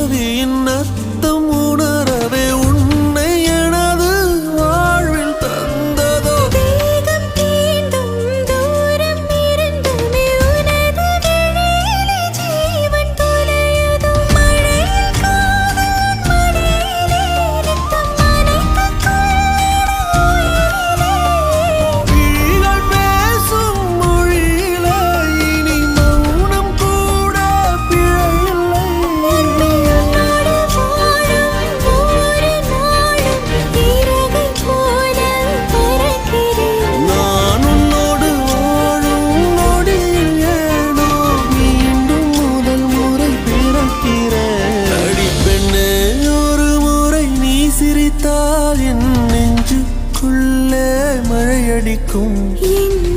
பிறவியின் சிரித்தால் என் நெஞ்சுக்குள்ளே மழையடிக்கும். என்